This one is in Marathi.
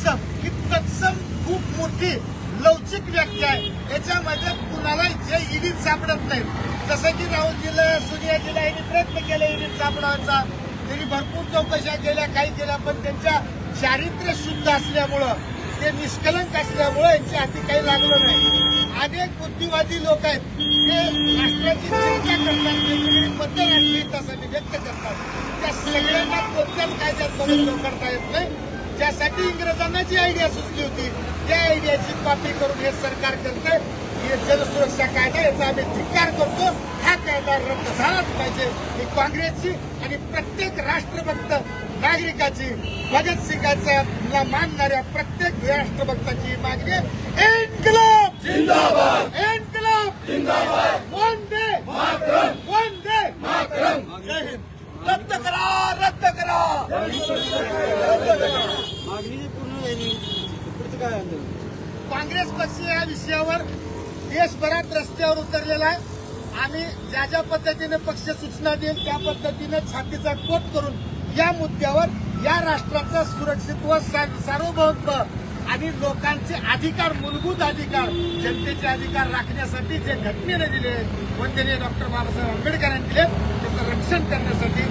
तत्सम ही तत्सम खूप मोठी लवचिक व्यक्ती आहे. याच्यामध्ये कुणालाही जे ईडीत सापडत नाहीत. जसं की राहुलजीला सोनियाजीला यांनी प्रयत्न केले ईडीत सापडायचा. त्यांनी भरपूर चौकशा केल्या काही केल्या पण त्यांच्या चारित्र्य शुद्ध असल्यामुळं ते निष्कलंक असल्यामुळं यांच्या हाती काही लागलं नाही. अनेक बुद्धिवादी लोक आहेत. ते राष्ट्राची चर्चा करतात वेगवेगळी मतं राष्ट्रीयतासाठी व्यक्त करतात त्या सगळ्यांना कोणत्याच कायद्यात बदल करता येत नाही. ज्यासाठी इंग्रजांना जी आयडिया सुचली होती त्या आयडियाची कॉपी करून हे सरकार करतंय. हे जनसुरक्षा कायदा याचा आम्ही धिक्कार करतो. हा कायदा रद्द झालाच पाहिजे. ही काँग्रेसची आणि प्रत्येक राष्ट्रभक्त नागरिकाची भगतसिंगाचा मानणाऱ्या प्रत्येक राष्ट्रभक्ताची मागणी आहे. इन्कलाब! जिंदाबाद! इन्कलाब! जिंदाबाद! वंदे! वंदे! जय हिंद! रद्द करा! रद्द करा! मागणी पूर्ण झाली पुढचं काय आंदोलन काँग्रेस पक्ष या विषयावर देशभरात रस्त्यावर उतरलेला आहे. आणि ज्या ज्या पद्धतीने पक्ष सूचना देईल त्या पद्धतीने छातीचा कोट करून या मुद्द्यावर या राष्ट्राचं सुरक्षित्व सार्वभौमत्व आणि लोकांचे अधिकार मूलभूत अधिकार जनतेचे अधिकार राखण्यासाठी जे घटनेने दिले वंदनीय डॉक्टर बाबासाहेब आंबेडकरांनी दिले त्याचं रक्षण करण्यासाठी